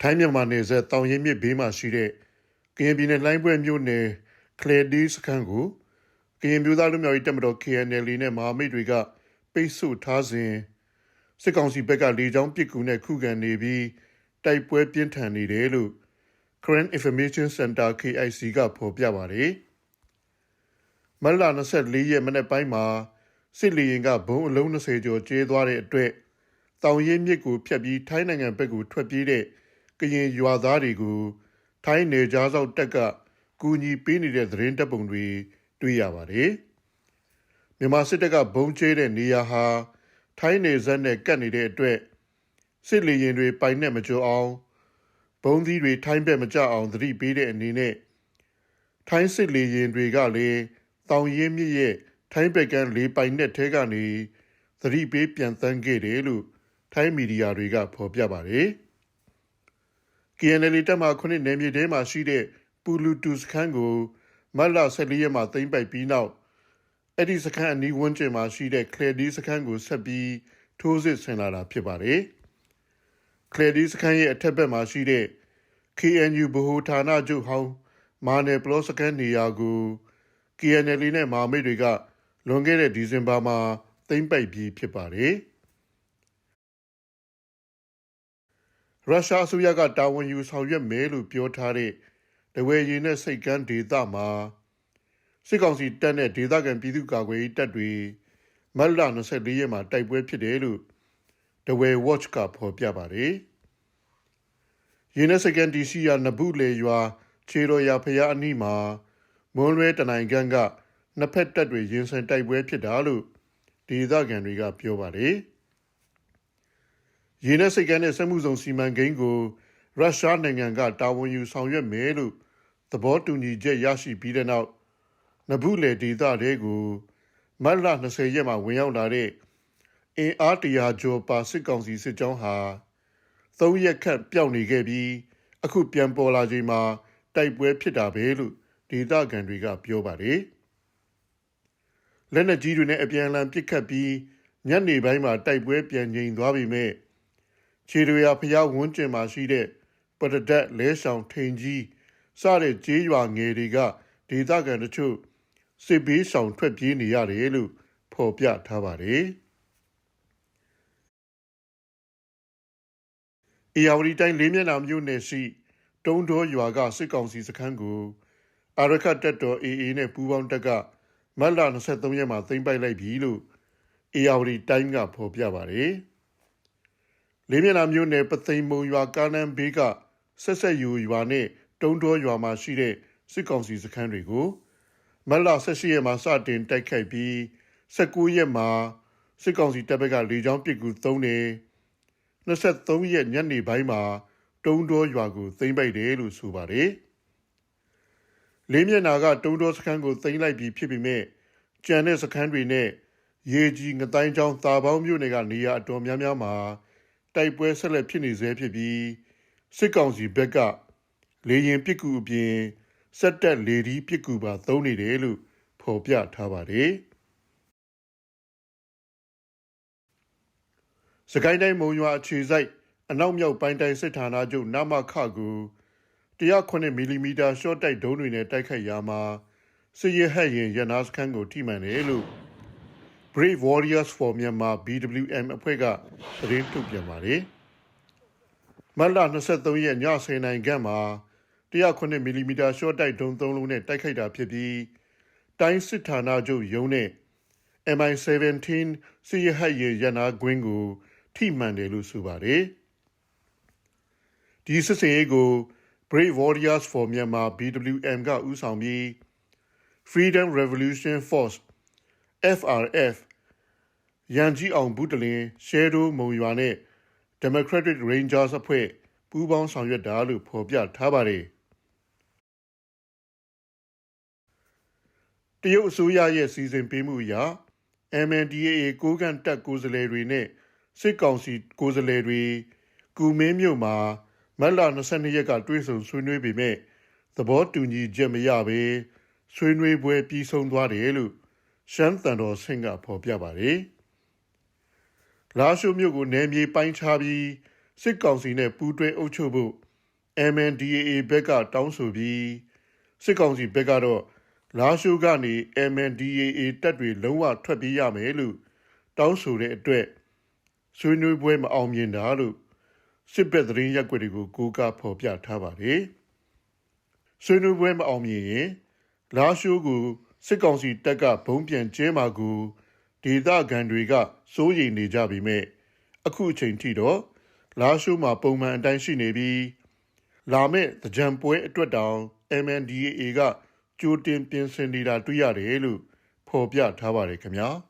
ထိုင်းမြန်မာနယ်စပ်တောင်ရင်မြစ်ဘေးမှာရှိတဲ့ကရင်ပြည်နယ်လိုင်းပွဲမြို့နယ်ကလေဒီစခန်းကိုကရင်မျိုးသားလူမျိုးရေးတပ်မတော် KNL နဲ့မဟာမိတ်တွေကပိတ်ဆို့ထားစဉ်စစ်ကောင်စီဘက်ကလေကြောင်းပစ်ကူနဲ့ခုခံနေပြီးတိုက်ပွဲပြင်းထန်နေတယ်လို့ Current Information Center KIC ကဖော်ပြပါတယ်။မတ်လ24ရက်မနေ့ပိုင်းမှာစစ်လေရင်ကဘုံအလုံး20ကျော်ကျဲသွားတဲ့အတွက်တောင်ရင်မြစ်ကိုဖျက်ပြီးထိုင်းနိုင်ငံဘက်ကိုထွက်ပြေးတဲ့ ကရင်ရွာသားတွေကိုထိုင်းနယ်ကြားစောက်တက်ကကူညီပေးနေတဲ့သတင်းတပ်ပုံတွေတွေ့ရပါတယ်။မြန်မာစစ်တပ်ကဘုံကျဲတဲ့နေရာဟာထိုင်းနယ်စပ်နဲ့ကပ်နေတဲ့အတွက်စစ်လေရင်တွေပိုင်နဲ့မကျော်အောင်ဘုံသီးတွေထိုင်းဘက်မကြအောင်သတိပေးတဲ့အနေနဲ့ထိုင်းစစ်လေရင်တွေကလည်းတောင်ရင်မြစ်ရဲ့ထိုင်းဘက်ကလေးပိုင်နဲ့ထဲကနေသတိပေးပြန်တန်းခဲ့တယ်လို့ထိုင်းမီဒီယာတွေကဖော်ပြပါတယ်။ KNL တက်မှခုနှစ်နယ်မြေထဲမှာရှိတဲ့ပူလူတူစခန်းကိုမတ်လ14ရက်မှာသိမ်းပိုက်ပြီးနောက်အဲ့ဒီစခန်းအနီးဝန်းကျင်မှာရှိတဲ့ကလေဒီစခန်းကိုဆက်ပြီးထိုးစစ်ဆင်လာတာဖြစ်ပါတယ်။ကလေဒီစခန်းရဲ့အထက်ဘက်မှာရှိတဲ့ KNU ဗဟိုဌာနချုပ်ဟောင်းမာနယ်ပလောစခန်းနေရာကို KNL နဲ့မဟာမိတ်တွေကလွန်ခဲ့တဲ့ဒီဇင်ဘာမှာသိမ်းပိုက်ပြီးဖြစ်ပါတယ်။ ရုရှားအစိုးရကတာဝန်ယူဆောင်ရွက်မယ်လို့ပြောထားတဲ့တဝယ်ရင်နဲ့စိတ်ကမ်းဒေသမှာစစ်ကောင်စီတပ်နဲ့ဒေသခံပြည်သူ့ကာကွယ်ရေးတပ်တွေမတ်လ24ရက်မှာတိုက်ပွဲဖြစ်တယ်လို့တဝယ် watch ကဖော်ပြပါတယ်။ရင်းနဲ့စကန်ဒီစီယာနဘူးလေရွာခြေတော်ရဖျားအနီးမှာမွန်ရဲတနိုင်ကန်ကနှစ်ဖက်တပ်တွေရင်ဆိုင်တိုက်ပွဲဖြစ်တာလို့ဒေသခံတွေကပြောပါတယ်။ ရေနက်စိတ်ကမ်းနဲ့စက်မှုဆောင်စီမံကိန်းကိုရုရှားနိုင်ငံကတာဝန်ယူဆောင်ရွက်မယ်လို့သဘောတူညီချက်ရရှိပြီးတဲ့နောက်နဘူးလေဒေသတွေကိုမတ်လ20ရက်မှာဝင်ရောက်လာတဲ့အင်အားတရာကျော်ပါစစ်ကောင်စီစစ်ကြောင်းဟာ၃ရက်ခန့်ပျောက်နေခဲ့ပြီးအခုပြန်ပေါ်လာချိန်မှာတိုက်ပွဲဖြစ်တာပဲလို့ဒေသခံတွေကပြောပါတယ်လက်နက်ကြီးတွေနဲ့အပြန်အလှန်ပစ်ခတ်ပြီးညနေပိုင်းမှာတိုက်ပွဲပြန်ငြိမ်သွားပြီမဲ့ ခြေတွေရဖျားဝန်းကျင်မှာရှိတဲ့ပရဒတ်လဲဆောင်ထိန်ကြီးစတဲ့ကျေးရွာငယ်တွေကဒေသခံတချို့စစ်ဘေးဆောင်ထွက်ပြေးနေရတယ်လို့ဖော်ပြထားပါတယ်။အေယာဝတီတိုင်းလေးမျက်နှာမြို့နယ်ရှိတုံးတော်ရွာကစစ်ကောင်စီစခန်းကိုအာရခတ်တပ်တော် AA နဲ့ပူးပေါင်းတပ်ကမတ်လ23ရက်မှာသိမ်းပိုက်လိုက်ပြီလို့အေယာဝတီတိုင်းကဖော်ပြပါတယ်။ လေးမျက်နှာမြို့နယ်ပသိမ်မုံရွာကားနန်းဘေးကဆက်ဆက်ယူရွာနဲ့တုံးတော်ရွာမှာရှိတဲ့စစ်ကောင်စီစခန်းတွေကိုမတ်လ18ရက်မှာစတင်တိုက်ခိုက်ပြီး19ရက်မှာစစ်ကောင်စီတပ်ဘက်ကလေကြောင်းပစ်ကူသုံးတယ်23ရက်ညနေပိုင်းမှာတုံးတော်ရွာကိုသိမ်းပိုက်တယ်လို့ဆိုပါတယ်လေးမျက်နှာကတုံးတော်စခန်းကိုသိမ်းလိုက်ပြီးဖြစ်ပေမဲ့ကြံတဲ့စခန်းတွေနဲ့ရေကြီးငတိုင်းချောင်းတာပေါင်းမြို့နယ်ကနေရာအတော်များများမှာ တိုက်ပွဲဆက်လက်ဖြစ်နေဆဲဖြစ်ပြီးစစ်ကောင်စီဘက်ကလေရင်ပစ်ကူအပြင်စက်တက်လေဒီပစ်ကူပါသုံးနေတယ်လို့ဖော်ပြထားပါတယ်စကိုင်းတိုင်းမုံရွာအခြေစိုက်အနောက်မြောက်ပိုင်းတိုင်းစစ်ဌာနချုပ်နမခကို109မီလီမီတာရှော့တိုက်ဒုံးတွေနဲ့တိုက်ခိုက်ရာမှာစစ်ရဟတ်ရင်ရနာစခန်းကိုထိမှန်တယ်လို့ Brave Warriors for Myanmar BWM အဖွဲ့ကသတင်းထုတ်ပြန်ပါတယ်။မတ်လ23ရက်ည10:00နာရီခန့်မှာ109မီလီမီတာရှော့တိုက်ဒုံး3လုံးနဲ့တိုက်ခိုက်တာဖြစ်ပြီးတိုင်းစစ်ဌာနချုပ်ရုံးနဲ့ MI17 စီရဟတ်ရရနာကွင်းကိုထိမှန်တယ်လို့ဆိုပါတယ်။ဒီစစ်စင်ရေးကို Brave Warriors for Myanmar BWM ကဦးဆောင်ပြီး Freedom Revolution Force FRF ရန်ကြီးအောင်ဘူးတလင်းရှဲတိုးမုံရွာနဲ့ Democratic Rangers အဖွဲ့ပူးပေါင်းဆောင်ရွက်တာလို့ဖော်ပြထားပါတယ်တရုတ်အစိုးရရဲ့စီစဉ်ပေးမှုအရ MNDAA ကိုကန့်တပ်ကိုယ်စားလှယ်တွေနဲ့စစ်ကောင်စီကိုယ်စားလှယ်တွေကူမင်းမြို့မှာမတ်လ22ရက်ကတွေ့ဆုံဆွေးနွေးပေမဲ့သဘောတူညီချက်မရဘဲဆွေးနွေးပွဲပြီးဆုံးသွားတယ်လို့ ရှမ်းတန်တော်ဆင့်ကဖော်ပြပါတယ်။လာရှိုမြို့ကိုနယ်မြေပိုင်းခြားပြီးစစ်ကောင်စီနဲ့ပူးတွဲအုပ်ချုပ်ဖို့ MNDAA ဘက်ကတောင်းဆိုပြီးစစ်ကောင်စီဘက်ကတော့လာရှိုးကနေ MNDAA တပ်တွေလုံးဝထွက်ပြေးရမယ်လို့တောင်းဆိုတဲ့အတွက်ဆွေးနွေးပွဲမအောင်မြင်တာလို့စစ်ဘက်သတင်းရက်ွက်တွေကိုကိုးကားဖော်ပြထားပါတယ်။ဆွေးနွေးပွဲမအောင်မြင်ရင်လာရှိုးကို စစ်ကောင်စီတပ်ကဘုံပြန်ကျဲမှာကိုဒေသခံတွေကစိုးရိမ်နေကြပြီမဲ့အခုအချိန်ထိတော့လာရှိုးမှာပုံမှန်အတိုင်းရှိနေပြီးလာမယ့်သကြံပွဲအတွက်တောင် MNDAA ကကြိုတင်ပြင်ဆင်နေတာတွေ့ရတယ်လို့ဖော်ပြထားပါတယ်ခင်ဗျာ။